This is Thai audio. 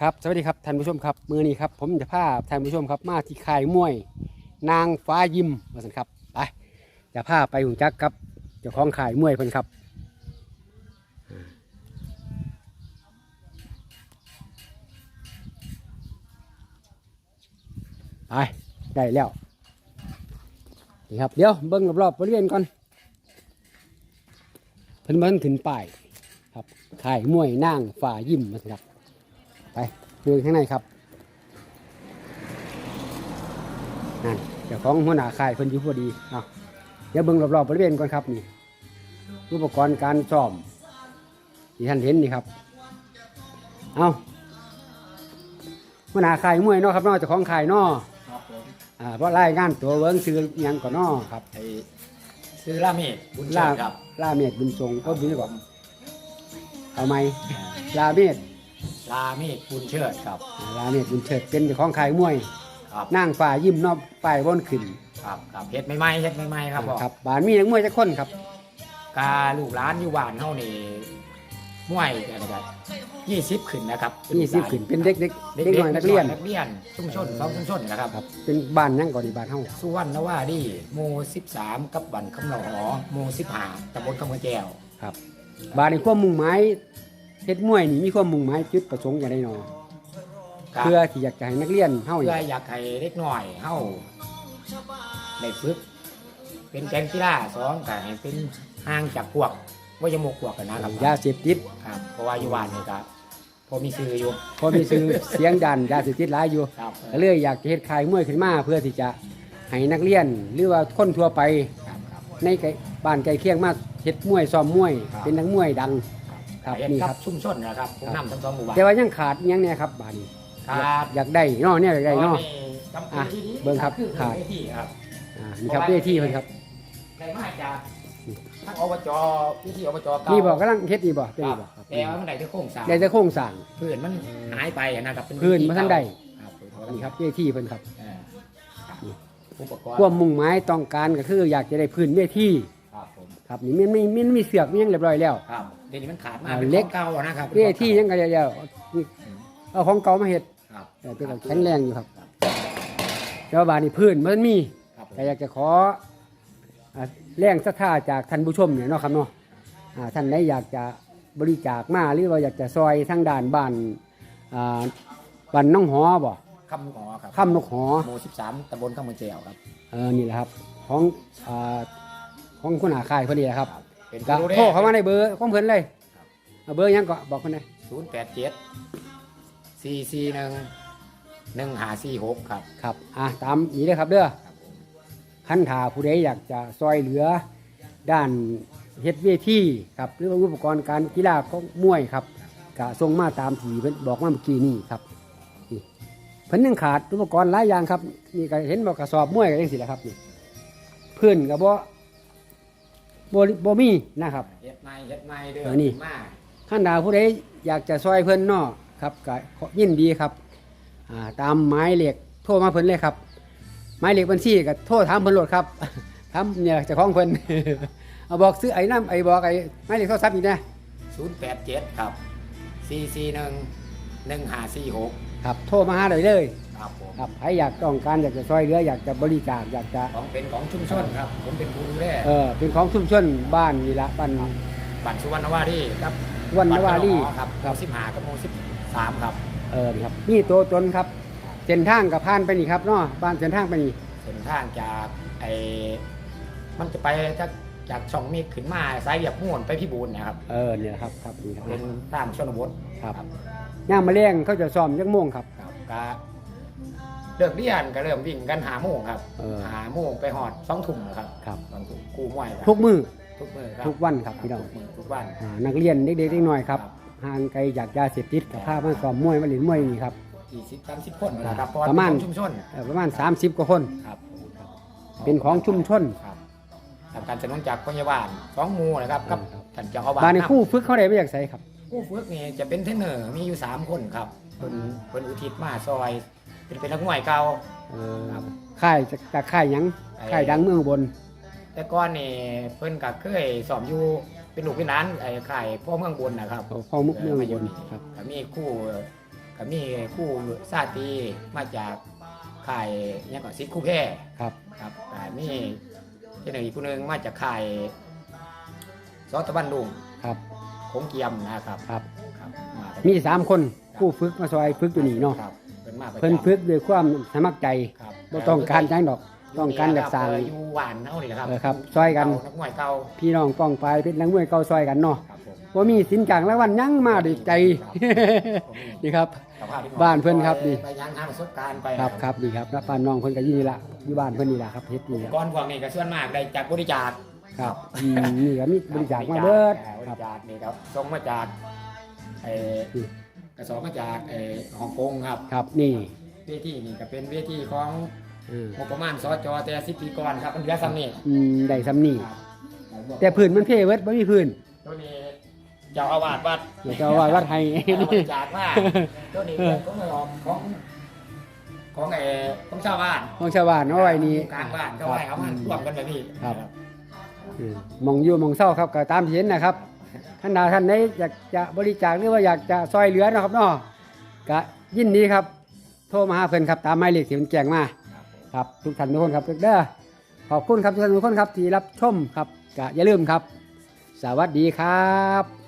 ครับสวัสดีครับท่านผู้ชมครับมือนี้ครับผมจะพาท่านผู้ชมครับมาที่ค่ายมวย นางฟ้ายิมมาสันครับไปจะพาไปหุ่นจักครับเจ้าของค่ายมวยเพิ่นครับไปได้แล้วนี่ครับเดี๋ยวเบิ้งรอบๆบริเวณก่อนเพิ่นเพิ่นขึ้นไปครับค่ายมวยนางฟ้ายิมมาสันครับ ไปดูข้างในครับนั่นเจ้าของหัวหน้าค่ายเพิ่นอยู่พอดีเอาเดี๋ยวเบิ่งรอบๆบริเวณก่อนครับนี่อุปกรณ์การซ้อมที่ท่านเห็นนี่ครับ เอาหัวหน้าค่ายมวยเนาะครับเนาะเจ้าของค่ายเนาะครับผมอ่าเพราะรายงานตัวเบิ่งชื่ออิหยังก่อนเนาะครับไอ้ซื้อลาเมดบุญเชิลาญครับลาเมดบุญทรงก็บุญก่อนเอาไหมอ่าลาเมด ลาเมดบุญเชิญครับอ่าลาเมดบุญเฉิดเป็นเจ้าของค่ายมวยครับนางฟ้ายิ้มเนอบป้ายบนขึ้นครับครับเฮ็ดใหม่ๆเฮ็ดใหม่ๆครับพ่อครับบานมีนักมวยจักคนครับกาลูกหลานอยู่บ้านเฮานี่มวยอะไรกันยี่สิบขึ้นนะครับนี่สิขึ้นเป็นเด็กเด็กเด็กเด็กๆน้อยนักเรียนนักเรียนชุมชนสองชุมชนนะครับ ครับเป็นบ้านยังก่อนดีบ้านเฮาสุวรรณวาดีหมู่13 กับบันคำหนอหมู่15ตำบลคำกระแจวครับบ้านนี้ความมุ่งหมาย เฮ็ดมวยนี่มีความมุ่งหมายจุดประสงค์อย่างไรเนาะครับเพื่อที่อยากจะให้นักเรียนเฮาเพื่นี่ออยากให้เด็กน้อยเฮาได้ฝึก เป็นแกงกีฬาสองก็ให้เป็นห่างจากพวกว่ายามุกพวกกันนะครับยาเสพติดครับเพราะว่าอยู่บ้านนี่ก็พอมีซื้ออยู่ เพอมีชื่อเสียงดันยาเสพติดหลายอยู่ครับ ก็เลยอยากจะเฮ็ดค่ายมวยขึ้นมาเพื่อที่จะให้นักเรียน หรือว่าคนทั่วไป ครับครับ ในไกลบ้านใกล้เคียงมาเฮ็ดมวยซ้อมมวย ครับ เป็นนักมวยดัง ครับเฮ็ดนี่กัครับชุมชนนะครับผมนำทั้งสองหมู่บ้านแต่ว่ายังขาดอิหยังเนี่ยครับบ้านนี้ครับอยากได้เนาะเนี่ยอยากได้เนาะจำเป็อะนที่ดีเบิ่งครับคือขาดเวทีครับอ่านี่ครับเวทีเพิ่นครับ ได้มาจากทั้งอบจวิธีอบจเก่านี่บอกกำลังเฮ็ดนี่บ่คเป็นรับนี่บ่ครับแต่ว่ามันได้แต่โครงสร้างได้แต่โครงสร้างพื้นมันหายไปนะครับเป็พื้นบ่ทันได้ครับพื้นบ่ทันี่นครับเวทีเพิ่นครับเออครับอุปกรณ์ความมุ่งหมายต้องการก็คืออยากจะได้พื้นเวทีครับผมครับนี่มันไม่มันมีเสือกมีหยังเรียบร้อยแล้ว ครับเดี๋ยวนี้มันขาดมาอ่าเป็นเล็ก ของเก่านะครับเวทียังก็แล้วนี่เอาของเก่ามาเฮ็ดครับแต่เป็นของแข็งแรงอยู่ครับ แต่ว่าบาดนี้พื้นมันมี ครับผมแต่อยากจะขออ่าแรงศรัทธาจากท่านผู้ชมเนี่ยเนาะครับเนาะอ่าท่านใดอยากจะบริจาคมาหรือว่าอยากจะซอยทางด้านบ้านอ่าบ้านน้องหอบ่คำหอครับค่ำนกหอหมู่13ตำบลข้างเมืองเจียวครับ เออนี่แหละครับ ของอ่าของคุณอาคายพอดีแหละครับ เป็นก็ผู้ดูแล โทรเข้ามาในเบอร์ของเพิ่นเลยเอาเบอร์หยังก็บอกคนนะ087 441 1546ครับครับอะตามนี้เลยครับเด้อ ครับผมคันถาผู้ใดอยากจะซอยเหลือ ด้านเฮ็ดเวทีครับหรือว่าอุปกรณ์การกีฬาของมวยครับก็ส่งมาตามที่เพิ่นบอกมาเมื่อกี้นี่ครับนี่เพิ่นยังขาดอุปกรณ์หลายอย่างครับนี่ก็เห็นบอกกระสอบมวยก็จังซี่แหละครับนี่เพื่อนก็บ่ บ่บ่มีนะครับ เฮ็ดในเฮ็ดในเด้อเออนี่ มาขั้นดาวผู้ใดอยากจะซอยเพิ่นเนาะครับก็ขอยินดีครับอ่าตามหมายเลขโทรมาเพิ่นเลยครับหมายเลขบัญชีก็โทรถามเพิ่นโลดครับ ถามเนี่ยเจ้าของเพิ่น เอาบอกซื้อไอ้น้ำไอ้บอกไอ้หมายเลขโทรศัพท์อีกนะ087 ครับ 441 1546 ครับโทรมาหาเลยเลยครับผมครับใครอยากต้องการอยากจะซอยเหลืออยากจะบริจาคอยากจะของเป็นของชุมชนครับ ผมเป็นผู้ดูแลเออเป็นของชุมชนบ้านนี่ละบ้านบ้านสุวรรณวารีครับวันนวารีบ้นครับครับสิบห้ากับหมู่สิบสามครับเออนี่ครับนี่ตัวตนครับเส้นทางกับผ่านไปนี่ครับเนาะบ้านเส้นทางไปนี่เส้นทางจากไอ้มันจะไปจากจากช่องเมฆขึ้นมาสายเหยียบม่วนไปพิบูลนะครับเออเนี่ยครับครับนี่ครับเป็นทางชนบทครับ ย่างมาเลี้ยงเขาจะซ้อมยักโมงครับ ครับก็เลิกเรียนก็เริ่มวิ่งกันหาโมงครับเออหาโมงไปหอดสองทุ่มนะครับครับ สองทุ่มกูมวยครับทุกมือ ทุกมือครับทุกวันครับพี่น้อง ทุกมือทุกวัน อ่านักเรียนเด็กๆเด็กน้อยครับห่างไกลจากยาเสพติดกับผ้ามาซ้อมมวยมาเล่นมวยนี่ครับสี่สิบสามสิบคนนะครับเพราะว่าประมาณ เป็นของชุมชนเอ่อประมาณ 30 กว่าคน ครับเป็นของชุมชน ครับทำการสนับสนุนจากพยาบาลสองหมูนะครับกับครับท่านเจ้าอาวาสบ้านในนำคู่ฝึกเขาได้ไม่อยากใส่ครับ ผู้ฝึกนี่จะเป็นเทรนเนอร์มีอยู่สามคนครับเป็นเป็นอุทิศมาซอยเป็นเป็นนักมวยเก่าเออครับ ค่ายจากจากค่ายหยังไอ้ ค่ายดังเมืองอุบนแต่ก่อนนี่เพิ่นก็เคยสอบอยู่เป็นลูกเป็นหลานไอ้ข่ายพ่อเมืองบนนะครับ พ่อมุกเมืองอุบลครับ ก็มีคู่ก็มีคู่ซาตีมาจากค่ายเนี่ยก่อนซิดคู่แพร่ครับ ครับแต่มีเจ้าหนึ่งอีกผู้หนึ่งมาจากค่ายซอตะบันดุงครับโค งเกียมนะครับครับ ครับมาจากมีสามคนผู้ฝึกมาซอยฝึกอยู่นี่เนาะครับเพิ่นมาประจำเพิ่นฝึกด้วยความสมัครใจครับบ่ต้องการจังดอก ต้องการอยากสร้าง เอออยู่หวานเฮานี่แหละครับเออครับซอยกันเานักมวยเก่าพี่น้องป้องไปเป็นนักมวยเก่าซอยกันเนาะครับผมว่ามีสินจ้างรางวัลยังมาด้วยใจ ผมมีนี่ครับ สภพที่บ้านเพิ่นครับนี่ ไปยังหาประสบการณ์ไปครับครับนี่ครับรับบ้านน้องเพิ่นก็อยู่นี่ละอยู่บ้านเพิ่นนี่ละครับเฮ็ดนี่ครับก่อนพวกนี้ก็ส่วนมากได้จากบริจาค ครับอืมนี่ก็มีบริจาคมาเบิดบครัริบจาคนี่ครับส่งมาจากไอ้อืมกระสอบมาจากไอ้ฮ่องกงครับ ครับนี่เวทีนี่ก็เป็นเวทีของเอองบประมาณสจแต่สิบปีก่อนครับมันเหลือซ้ำนี่อืมได้ซ้ำนี่ครับแต่พื้นมันเพเวิร์ดบ่มีพื้นตัวนี้เจ้าอาวาสวัดเดี๋ยวจะว่าวัดให้บริจาคมาตัวนี้เป็นของของของของไอ้ของชาวบ้าน ของชาวบ้านเอาไว้นี่ กลางบ้านก็ไว้เอามาร่วมกันแบบนี้ครับอื มองอยู่มองเศร้าครับก็ตามเห็นนะครับท่านใดท่านไหนอยากจะบริจาคหรือว่าอยากจะซอยเหลือนะครับเนาะก็ยินดีครับ โทรมาหาเพิ่นครับตามหมายเลขที่มันแจ้งมาครับทุกท่านทุกคนครับเด้อขอบคุณครับทุกท่านทุกคนครับที่รับชมครับก็อย่าลืมครับ สวัสดีครับ